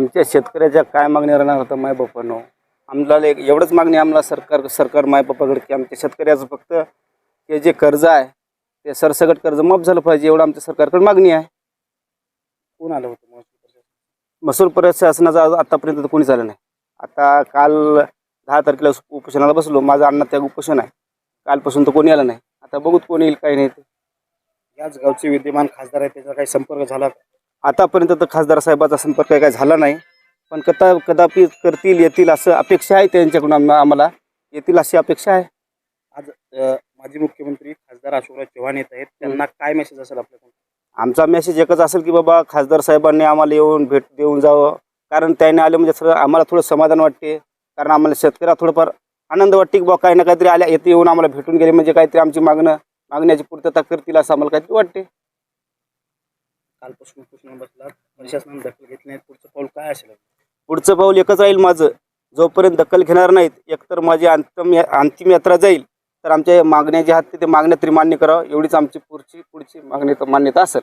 आमच्या शेतकऱ्याच्या काय मागणी राहणार होतं माय बापानो? आम्हाला एक एवढंच मागणी आहे आम्हाला सरकार सरकार माय बापाकडे की आमच्या शेतकऱ्याचं फक्त हे जे कर्ज आहे ते सरसकट कर्ज माफ झालं पाहिजे एवढं आमच्या सरकारकडे मागणी आहे. कोण आलं होतं महसूल परिषद? महसूल प्रशासनाचा आतापर्यंत तर कोणी झालं नाही. आता काल दहा तारखेला उपोषणाला बसलो माझं अण्णा त्या उपोषण आहे. कालपासून तर कोणी आलं नाही. आता बघूत कोणी येईल काही नाही ते. याच गावचे विद्यमान खासदार आहेत त्याचा काही संपर्क झाला का? आतापर्यंत तर खासदार साहेबाचा संपर्क काही झाला नाही पण कदा कदापि करतील येतील असं अपेक्षा आहे त्यांच्याकडून आम्हा- आम्हाला. येतील अशी अपेक्षा आहे. आज अ, माजी मुख्यमंत्री खासदार अशोकराव चव्हाण येत आहेत. त्यांना काय मेसेज असेल आपल्याकडून? आमचा मेसेज एकच असेल की बाबा खासदार साहेबांनी आम्हाला येऊन भेट देऊन जावं. कारण त्याने आले म्हणजे सगळं आम्हाला थोडं समाधान वाटते. कारण आम्हाला शेतकऱ्याला थोडंफार आनंद वाटते की बाबा काही ना काहीतरी आल्या येते येऊन आम्हाला भेटून गेले म्हणजे काहीतरी आमची मागणं मागण्याची पूर्तता करतील असं आम्हाला काहीतरी वाटते. कालपासून उपोषण बसला प्रशासनाने दखल घेतली नाही पुढचं पाऊल काय असेल? पुढचं पाऊल एकच राहील माझं. जोपर्यंत दखल घेणार नाहीत एकतर माझी अंतिम अंतिम यात्रा जाईल तर आमच्या मागण्या ज्या आहेत ते मागण्या तरी मान्य करावं. एवढीच आमची पुढची पुढची मागणी मान्यता असेल.